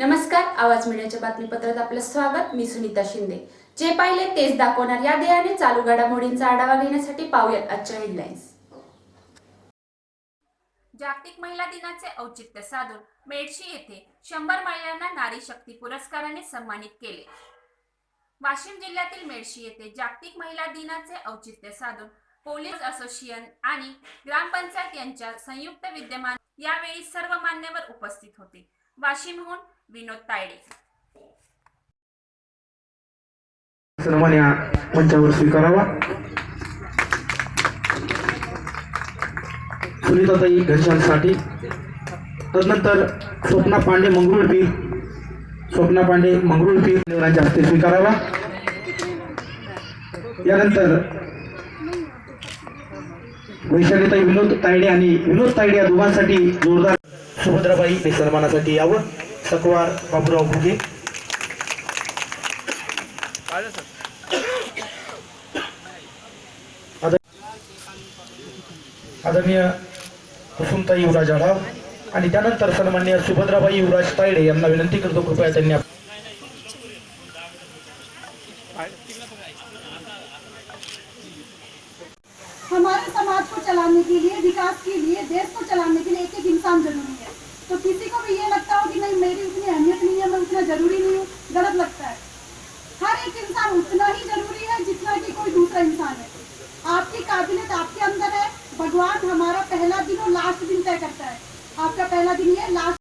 नमस्कार आवाज मीडियाच्या बातमीपत्रात आपलं स्वागत. मी सुनीता शिंदे. जे पाहिले तेच दाखवणार या ध्येयाने चालू घडामोडींचा आढावा घेण्यासाठी पाहूयात आजच्या हेडलाईन्स जागतिक महिला दिनाचे औचित्य साधून मेडशी येथे शंभर महिलांना नारी शक्ती पुरस्काराने सन्मानित केले. वाशिम जिल्ह्यातील मेडशी येथे जागतिक महिला दिनाचे औचित्य साधून पोलीस असोसिएशन आणि ग्रामपंचायत यांच्या संयुक्त विद्यमान यावेळी सर्व मान्यवर उपस्थित होते. वाशिमहून विनोद तायडे. सन्मान या मंचावर स्वीकारावा. सुनीताताई घनश्यामसाठी. तदनंतर स्वप्ना पांडे मंगरुळपीर स्वप्ना पांडे मंगरुळपीर हस्ते स्वीकारावा. यानंतर वैशालीताई विनोद तायडे आणि विनोद तायडे या दोघांसाठी जोरदार. सुभद्राबाई हे सन्मानासाठी यावं. तकवार बाबूराव भुगे आदरणीय कुसुमताई युवराज आढाव आणि त्यानंतर सुभद्राबाई युवराज यांना विनंती करतो कृपया हमारे समाज को चलाने के लिए विकास के लिए देश को चलाने के लिए एक एक इंसान ज़रूरी है तो किसी को भी ये लगता हो कि नहीं, मेरी उतनी अहमियत नहीं है, मैं उतना ज़रूरी नहीं हूँ। गलत लगता है। हर एक इंसान उतना ही ज़रूरी है जितना कि कोई दूसरा इंसान है। आपकी काबिलियत आपके अंदर है। भगवान हमारा पहला दिन और लास्ट दिन तय करता है। आपका पहला दिन ये लास्ट